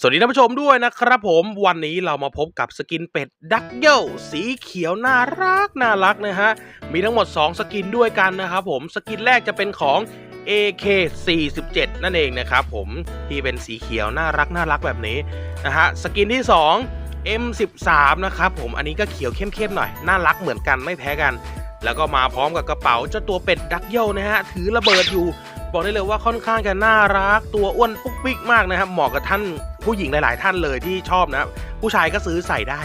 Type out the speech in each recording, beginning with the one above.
สวัสดีท่านผู้ชมด้วยนะครับผมวันนี้เรามาพบกับสกินเป็ดดักเกิลสีเขียวน่ารักน่ารักนะฮะ มีทั้งหมด 2 สกินด้วยกันนะครับผมสกินแรกจะเป็นของ AK47 นั่นเองนะครับผมที่เป็นสีเขียวน่ารักน่ารักแบบนี้นะฮะสกินที่ 2 M13 นะครับผมอันนี้ก็เขียวเข้มๆหน่อยน่ารักเหมือนกันไม่แพ้กัน แล้วก็มาพร้อมกับกระเป๋าเจ้าตัวเป็ดดักเกิลนะฮะถือระเบิดอยู่ บอกได้เลยว่าค่อนข้างจะน่ารักตัวอ้วนปุ๊กปิ๊กมากนะครับเหมาะกับท่าน ผู้หญิงหลาย ๆ ท่านเลยที่ชอบนะ ผู้ชายก็ซื้อใส่ได้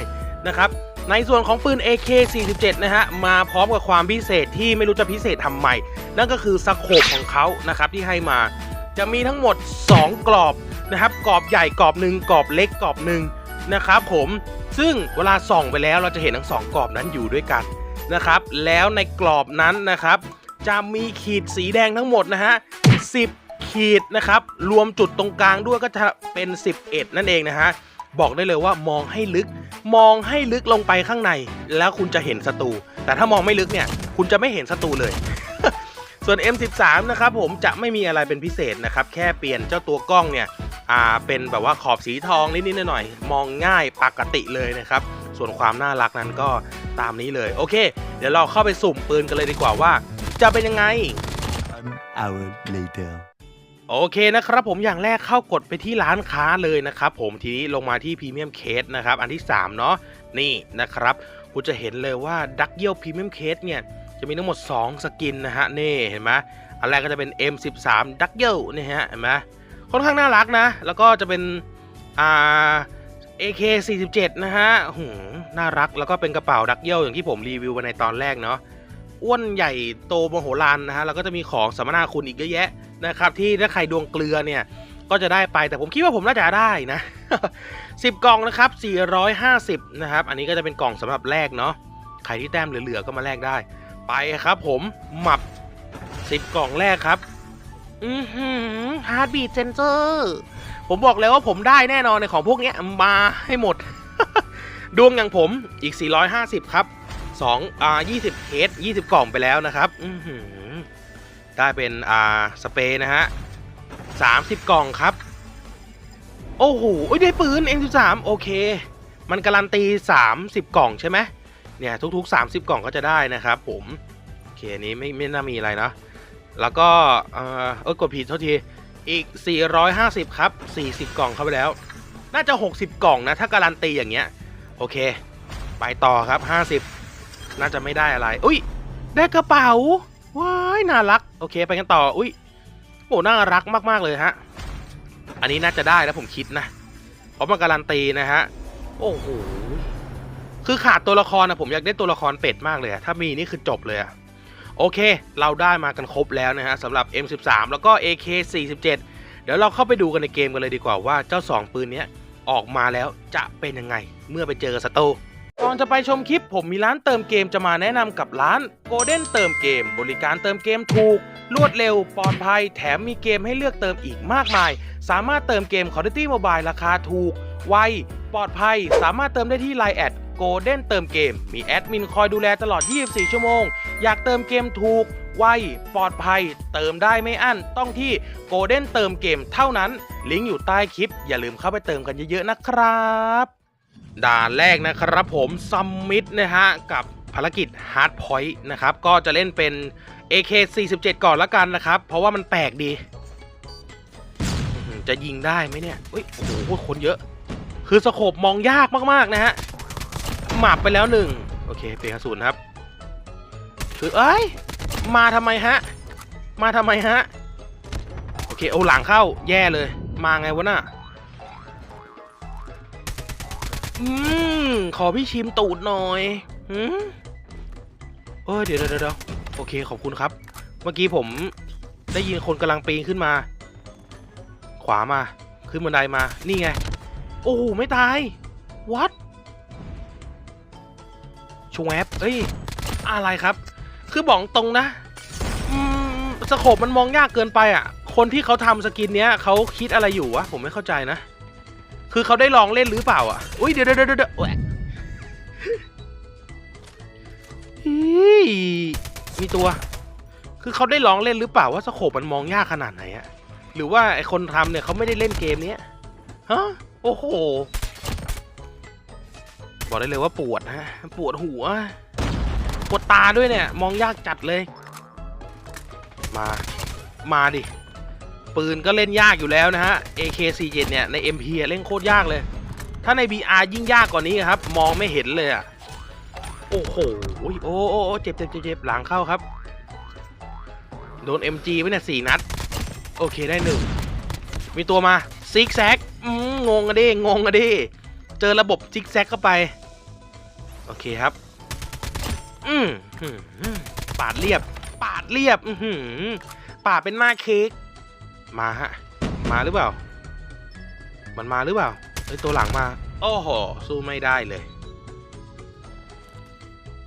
นะครับ ในส่วนของปืน AK47 นะฮะ มาพร้อมกับความพิเศษที่ไม่รู้จะพิเศษทำไม นั่นก็คือสโคปของเขานะครับที่ให้มา จะมีทั้งหมด 2 กรอบนะครับ กรอบใหญ่กรอบหนึ่งกรอบเล็กกรอบหนึ่งนะครับผม ซึ่งเวลาส่องไปแล้วเราจะเห็นทั้งสองกรอบนั้นอยู่ด้วยกันนะครับ แล้วในกรอบนั้นนะครับ จะมีขีดสีแดงทั้งหมดนะฮะ10 ขีดนะครับ รวมจุดตรงกลางด้วยก็จะเป็น 11 นั่นเองนะฮะ บอกได้เลยว่ามองให้ลึก มองให้ลึกลงไปข้างใน แล้วคุณจะเห็นศัตรู แต่ถ้ามองไม่ลึกเนี่ย คุณจะไม่เห็นศัตรูเลย ส่วน M13 นะครับผมจะไม่มีอะไรเป็นพิเศษนะครับ แค่เปลี่ยนเจ้าตัวกล้องเนี่ยเป็นแบบว่าขอบสีทองนิดๆหน่อยๆมองง่ายปกติเลยนะครับ ส่วนความน่ารักนั้นก็ตามนี้เลย โอเค เดี๋ยวเราเข้าไปสุ่มปืนกันเลยดีกว่าว่า จะเป็นยังไง One hour later. โอเคนะครับผมอย่างแรกเข้ากดไปที่ร้านค้าเลยนะครับผมทีนี้ลงมาที่พรีเมียมเคสนะครับอันที่ 3 เนาะนี่นะครับคุณจะเห็นเลยว่าดักเ l ียวพรีเมียมเคสเนี่ยจะมีทั้งหมด 2 สกินนะฮะนี่เห็นไหมอันแรกก็จะเป็น M13 ดักเ l ียวนี่ฮะเห็นไหมค่อนข้างน่ารักนะ แล้วก็จะเป็นอ่า AK47 นะฮะหืน่ารักแล้วก็เป็นกระเป๋าดักเ l ียวอย่างที่ผมรีวิวไปในตอนแรกเนาะอ้วนใหญ่โตมโหฬารนะฮะแล้วก็จะมีของสัมมนาคุณอีกเยอะแยะ นะครับที่ถ้าใครดวงเกลือเนี่ยก็จะได้ไปแต่ผมคิดว่าผมน่าจะได้นะ 10 กล่องนะครับ 450 นะครับ อันนี้ก็จะเป็นกล่องสำหรับแลกเนาะใครที่แต้มเหลือๆก็มาแลกได้ ไปครับผมหมับ 10 กล่องแรกครับ อือหือฮาร์ดบีทเซนเซอร์ผมบอกเลยว่าผมได้แน่นอนในของพวกนี้มาให้หมด ดวงอย่างผมอีก 450 ครับ2อ่า20 เคส 20 กล่องไปแล้วนะครับ อือหือ ได้เป็นอ่าสเปรย์นะฮะสามสิบกล่องครับ โอ้โหเอ้ยได้ปืน M13 โอเค มันการันตี 30 กล่องใช่ไหมเนี่ยทุกๆ 30 กล่องก็จะได้นะครับผมโอเคอันนี้ไม่ไม่น่ามีอะไรเนาะแล้วก็เออเออกดผิดเท่าทีอีก 450 ครับ 40 กล่องเข้าไปแล้ว น่าจะ 60 กล่องนะถ้าการันตีอย่างเงี้ยโอเค ไปต่อครับ 50 น่าจะไม่ได้อะไร อุ้ยได้กระเป๋า ว้ายน่ารัก โอเค ไปกันต่อ อุ้ยโอ้น่ารักมากๆเลยฮะ อันนี้น่าจะได้แล้วผมคิดนะ เพราะมันการันตีนะฮะ โอ้โห คือขาดตัวละครนะผมอยากได้ตัวละครเป็ดมากเลย ถ้ามีนี่คือจบเลยอะโอเค เราได้มากันครบแล้วนะฮะสำหรับ M13 แล้วก็ AK47 เดี๋ยวเราเข้าไปดูกันในเกมกันเลยดีกว่าว่าเจ้า 2 ปืนนี้ออกมาแล้วจะเป็นยังไง เมื่อไปเจอศัตรู ก่อนจะไปชมคลิปผมมีร้านเติมเกมจะมาแนะนำกับร้าน Golden เติมเกม บริการเติมเกมถูก รวดเร็วปลอดภัย แถมมีเกมให้เลือกเติมอีกมากมาย สามารถเติมเกม Call of Duty Mobile ราคาถูก ไว ปลอดภัย สามารถเติมได้ที่ Line แอด Golden เติมเกม มีแอดมินคอยดูแลตลอด 24 ชั่วโมง อยากเติมเกมถูก ไว ปลอดภัย เติมได้ไม่อั้น ต้องที่ Golden เติมเกมเท่านั้น ลิงก์อยู่ใต้คลิป อย่าลืมเข้าไปเติมกันเยอะๆนะครับ ด่านแรกนะครับผมซัมมิตนะฮะ กับภารกิจ Hard Point นะครับ ก็จะเล่นเป็น AK47 ก่อนละกันนะครับ เพราะว่ามันแปลกดี จะยิงได้ไหมเนี่ยเฮ้ยโอ้โหคนเยอะ คือสโคบมองยากมาก ๆ นะฮะหมับไปแล้วหนึ่งโอเคเปลี่ยนกระสุนครับ คือเอ้ย มาทำไมฮะ มาทำไมฮะ โอเค เอาหลังเข้าแย่เลย มาไงวะน่ะ อืม ขอพี่ชิมตูดหน่อยหืมเอ้ยเดี๋ยวเดี๋ยวเดี๋ยวโอเคขอบคุณครับ เมื่อกี้ผมได้ยินคนกำลังปีนขึ้นมา ขวามา ขึ้นบันไดมา นี่ไง โอ้โหไม่ตาย วัดชวแวบเอ้ย อะไรครับ คือบอกตรงนะสโคปมันมองยากเกินไปอะ คนที่เขาทำสกินเนี้ยเขาคิดอะไรอยู่วะ ผมไม่เข้าใจนะ คือเขาได้ลองเล่นหรือเปล่าอะ อุ้ยเดี๋ยวเดี๋ยวเดี๋ยวเดี๋ยวแหวะอี๋มีตัว คือเขาได้ลองเล่นหรือเปล่าว่าสโคปมันมองยากขนาดไหนอะหรือว่าไอคนทำเนี่ยเขาไม่ได้เล่นเกมเนี้ยฮะ โอ้โห บอกได้เลยว่าปวดนะปวดหัว ปวดตาด้วยเนี่ย มองยากจัดเลย มา มาดิ ปืนก็เล่นยากอยู่แล้วนะฮะ AK47 เนี่ย ใน MP เล่นโคตรยากเลย ถ้าใน BR ยิ่งยากกว่านี้ครับ มองไม่เห็นเลยอะโอ้โหโอ้โอ้โอ้เจ็บเจ็บเจ็บเจ็บหลังเข้าครับ โดน MG ไปเนี่ยสี่นัด โอเคได้หนึ่ง มีตัวมาซิกแซกอืมงงอะดิ งงอะดิ เจอระบบซิกแซกเข้าไป โอเคครับ อืมปาดเรียบ ปาดเรียบ อือหือปาดเป็นหน้าเค้ก มาฮะ มาหรือเปล่า มันมาหรือเปล่าเอ้ยตัวหลังมา โอ้โห สู้ไม่ได้เลย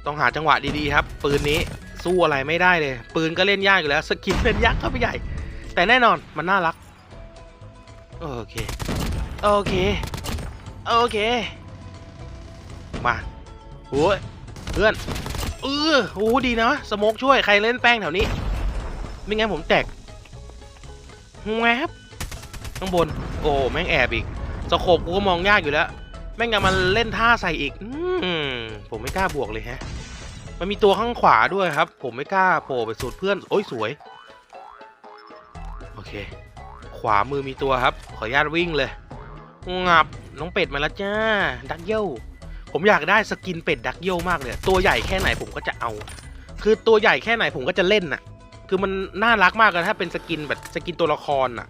ต้องหาจังหวะดีๆครับ ปืนนี้สู้อะไรไม่ได้เลย ปืนก็เล่นยากอยู่แล้ว สกินเล่นยากเข้าไปใหญ่ แต่แน่นอนมันน่ารัก โอเค โอเค โอเค มาโอ้ยเพื่อนเออโอ้ดีนะ สโมกช่วย ใครเล่นแป้งแถวนี้ ไม่งั้นผมแตก แวบข้างบน โอ้แม่งแอบอีกสโคปกูก็มองยากอยู่แล้ว แม่งยังมาเล่นท่าใส่อีกอืมผมไม่กล้าบวกเลยฮะ มันมีตัวข้างขวาด้วยครับ ผมไม่กล้าโผล่ไปสุดเพื่อน โอ้ยสวย โอเค ขวามือมีตัวครับ ขออนุญาตวิ่งเลยงับน้องเป็ดมาแล้วจ้า ดักเย้าผมอยากได้สกินเป็ดดักเย้ามากเลย ตัวใหญ่แค่ไหนผมก็จะเอา คือตัวใหญ่แค่ไหนผมก็จะเล่นน่ะ คือมันน่ารักมากเลยถ้าเป็นสกินแบบสกินตัวละครน่ะ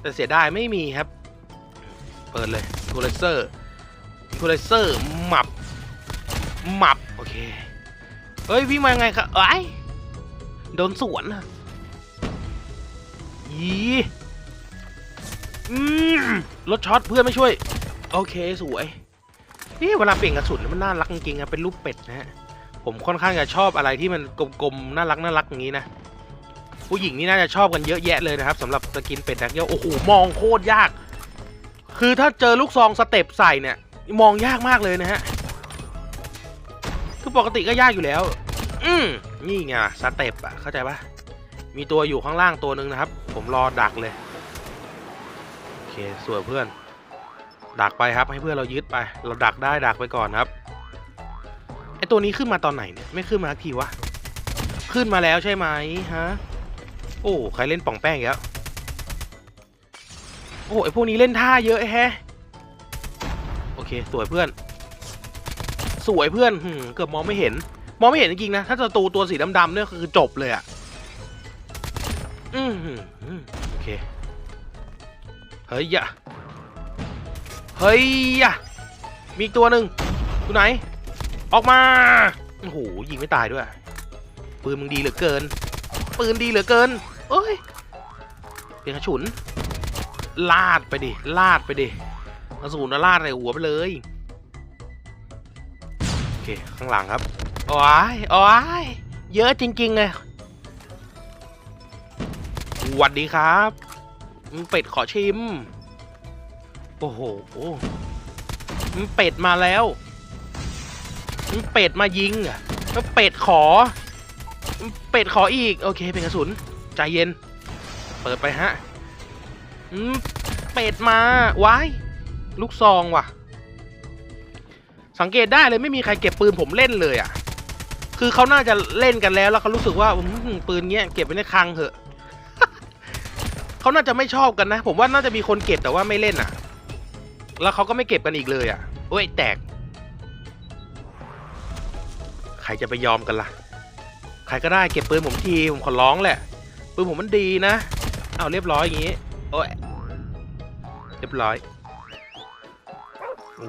แต่เสียดายไม่มีครับ เปิดเลยทูเลเซอร์ทูเลเซอร์หมับหมับ โอเค เฮ้ย วิ่งมาไงครับไอ้ยโดนสวนอะยีอืมรถช็อตเพื่อนไม่ช่วย โอเคสวยนี่เวลาเปลี่ยนกระสุนมันน่ารักจริงๆอะเป็นรูปเป็ดนะฮะผมค่อนข้างจะชอบอะไรที่มันกลมๆน่ารักน่ารักอย่างนี้นะ ผู้หญิงนี่น่าจะชอบกันเยอะแยะเลยนะครับสำหรับสกินเป็ดดักเยลโอ้โหมองโคตรยาก คือถ้าเจอลูกซองสเต็ปใส่เนี่ย มองยากมากเลยนะฮะคือปกติก็ยากอยู่แล้ว อืมนี่ไงสเต็ปอะเข้าใจปะมีตัวอยู่ข้างล่างตัวหนึ่งนะครับ ผมรอดักเลยโอเคสวยเพื่อน ดักไปครับให้เพื่อนเรายึดไป เราดักได้ดักไปก่อนครับไอตัวนี้ขึ้นมาตอนไหนเนี่ยไม่ขึ้นมาทีวะขึ้นมาแล้วใช่ไหมฮะ โอ้ใครเล่นป่องแป้งแล้วโอ้ไอพวกนี้เล่นท่าเยอะแฮะโอเคสวยเพื่อน สวยเพื่อนเกือบมองไม่เห็น มองไม่เห็นจริงๆนะ ถ้าศัตรูตัวสีดำๆเนี่ยคือจบเลยอะ่ะอืมโอเค เฮ้ยยะเฮ้ยยะมีตัวหนึ่งอยู่ไหน ออกมา โอ้โหยิงไม่ตายด้วยปืนมึงดีเหลือเกิน ปืนดีเหลือเกินเอ้ยเพียงกระฉุน ลาดไปดิ ลาดไปดิกระสุนนะลาดใส่หัวไปเลย โอเค ข้างหลังครับโอ้ยโอ้ยเยอะจริงๆเลยสวัสดีครับ เป็ดขอชิม โอ้โหเป็ดมาแล้ว เป็ดมายิงอะเป็ดขอ เป็ดขออีก โอเค เป็นกระสุน ใจเย็น เปิดไปฮะอืมเป็ดมาว้ายลูกซองว่ะ สังเกตได้เลยไม่มีใครเก็บปืนผมเล่นเลยอะ คือเขาน่าจะเล่นกันแล้วแล้วเขารู้สึกว่าปืนเงี้ยเก็บไว้ในคลังเถอะเขาน่าจะไม่ชอบกันนะ ผมว่าน่าจะมีคนเก็บแต่ว่าไม่เล่นอะ แล้วเขาก็ไม่เก็บกันอีกเลยอะโอ้ยแตก ใครจะไปยอมกันล่ะ ใครก็ได้เก็บปืนผมทีผมขอร้องแหละปืนผมมันดีนะเอาเรียบร้อยอย่างงี้โอ้ยเรียบร้อย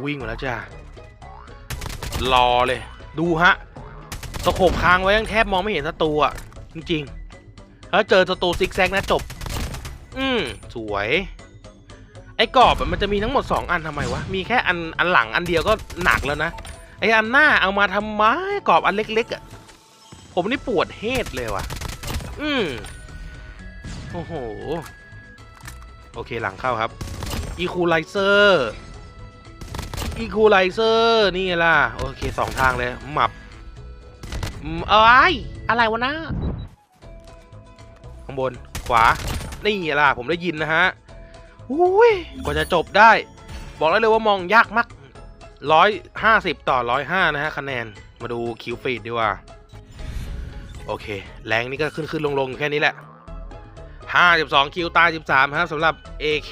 วิ่งมาแล้วจ้ารอเลย ดูฮะตะโขบค้างไว้ยังแทบมองไม่เห็นศัตรูอะจริงๆแล้วเจอศัตรูซิกแซกนะจบ อืมสวย ไอ้กรอบมันจะมีทั้งหมด 2 อันทำไมวะมีแค่อันอันหลังอันเดียวก็หนักแล้วนะไอ้อันหน้าเอามาทำไมกรอบอันเล็กๆอะ ผมนี่ปวดเฮดเลยว่ะ อืมโอ้โห โอเคหลังเข้าครับ อีคูไลเซอร์ อีคูไลเซอร์ นี่ล่ะ โอเคสองทางเลยหมับอืมเอ้ยอะไรวะนะข้างบน ขวา นี่ล่ะ ผมได้ยินนะฮะอุ้ยกว่าจะจบได้ บอกได้เลยว่ามองยากมากร้อยห้าสิบต่อร้อยห้านะฮะ คะแนน มาดูคิวฟีดดีกว่า โอเค แรงนี่ก็ขึ้นขึ้นลงลงแค่นี้แหละ 52 คิวตาย13 ครับสำหรับ AK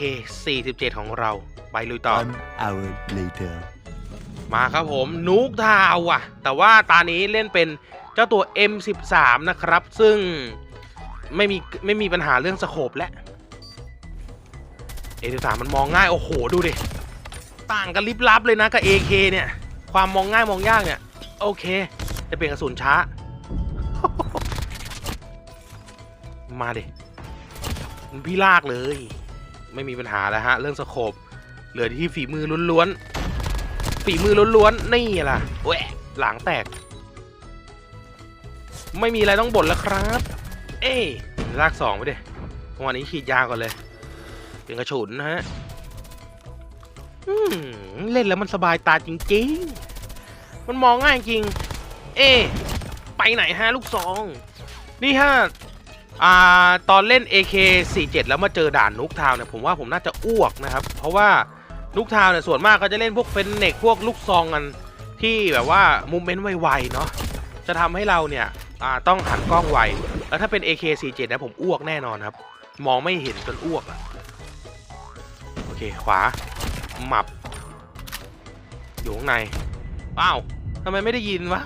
47 ของเรา ไปลุยต่อ One hour later. มาครับผมนูกทาวอะ แต่ว่าตานี้เล่นเป็นเจ้าตัว M13 นะครับ ซึ่งไม่มีไม่มีปัญหาเรื่องสโคปและ M13 มันมองง่าย โอ้โห ดูดิ ต่างกันลิบลับเลยนะกับ AK เนี่ย ความมองง่ายมองยากเนี่ย โอเค จะเปลี่ยนกระสุนช้า มาดิมันพี่ลากเลย ไม่มีปัญหาแล้วฮะ เรื่องสโคปเหลือที่ฝีมือล้วนๆฝีมือล้วนๆนี่ล่ะแหวหลังแตก ไม่มีอะไรต้องบ่นแล้วครับ เอ้ยลากสองไปดิวันนี้ฉีดยาก่อนเลยเป็นกระฉุนนะฮะเล่นแล้วมันสบายตาจริงๆ มันมองง่ายจริง เอ๊ไปไหนฮะลูกซอง นี่ฮะ อ่าตอนเล่น AK47 แล้วมาเจอด่านนุกทาวเนี่ยผมว่าผมน่าจะอ้วกนะครับ เพราะว่านุกทาวเนี่ยส่วนมากก็จะเล่นพวกเฟนเนกพวกลูกซองกันที่แบบว่ามูเมนต์ไวๆเนาะจะทำให้เราเนี่ยต้องหันกล้องไว แล้วถ้าเป็น AK47 นะผมอ้วกแน่นอนครับ มองไม่เห็นจนอ้วกอะโอเค ขวาหมับ อยู่ข้างในอ้าวทำไมไม่ได้ยินวะ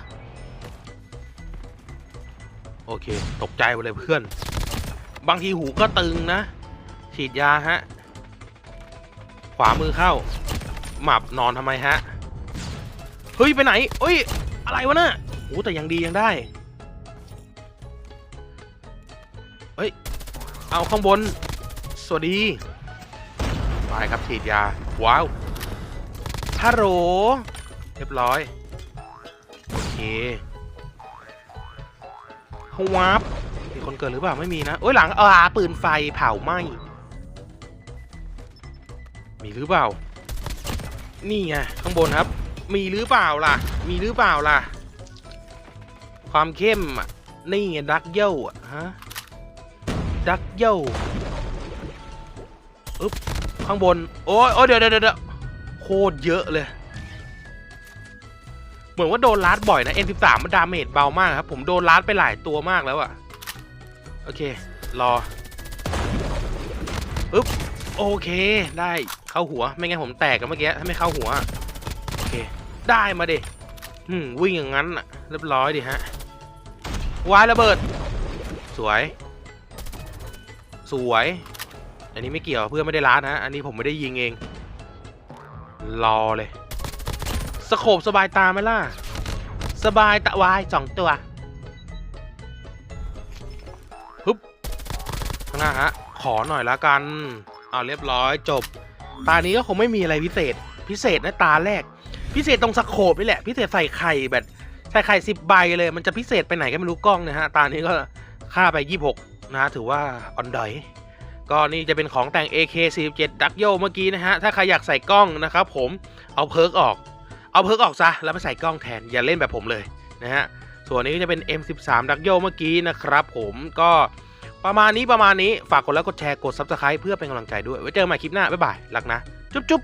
โอเค ตกใจไปเลยเพื่อน บางทีหูก็ตึงนะ ฉีดยาฮะ ขวามือเข้า หมับนอนทำไมฮะ เฮ้ย ไปไหนเอ้ย อะไรวะน่ะโอ้แต่ยังดียังได้ เฮ้ย เอาข้างบน สวัสดี ไปครับฉีดยา ว้าวฮัลโหลเรียบร้อย โอเค ฮวับมีคนเกิดหรือเปล่าไม่มีนะโอ้ยหลังอ่าปืนไฟเผาไหมมีหรือเปล่า นี่ไงข้างบนครับ มีหรือเปล่าล่ะ มีหรือเปล่าล่ะ ความเข้มอะนี่ไงดักเย้าอะฮะดักเย้าอึ๊บข้างบนโอ้ยโอ้ยเดี๋ยวเดี๋ยวเดี๋ยวโคตรเยอะเลย เหมือนว่าโดนลัดบ่อยนะ N13 มันดาเมจเบามากครับ ผมโดนลัดไปหลายตัวมากแล้วอะโอเค รออึ๊บโอเค ได้เข้าหัว ไม่งั้นผมแตกกันเมื่อกี้ถ้าไม่เข้าหัว โอเค ได้มาดิอืมวิ่งอย่างนั้นอะเรียบร้อยดิฮะวายระเบิด สวย สวย อันนี้ไม่เกี่ยวเพื่อนไม่ได้ล้านะ อันนี้ผมไม่ได้ยิงเอง รอเลย สโคบสบายตาไหมล่ะ สบายตาวายสองตัวฮึบข้างหน้าฮะ ขอหน่อยละกัน เอาเรียบร้อยจบ ตานี้ก็คงไม่มีอะไรพิเศษ พิเศษนะตาแรก พิเศษตรงสโคบนี่แหละ พิเศษใส่ไข่แบบใส่ไข่สิบใบเลย มันจะพิเศษไปไหนก็ไม่รู้กล้องนะฮะ ตานี้ก็ค่าไป26นะถือว่าออนดอยก็นี่จะเป็นของแต่ง AK47 ดักโยเมื่อกี้นะฮะ ถ้าใครอยากใส่กล้องนะครับผมเอาเพิร์กออก เอาเพิร์กออกซะ แล้วไปใส่กล้องแทน อย่าเล่นแบบผมเลยนะฮะ ส่วนนี้ก็จะเป็น M13 ดักโยเมื่อกี้นะครับผมก็ประมาณนี้ประมาณนี้ฝากกดไลค์กดแชร์กด Subscribe เพื่อเป็นกำลังใจด้วย ไว้เจอกันใหม่คลิปหน้า บ๊ายบายรักนะ จุ๊บจุ๊บ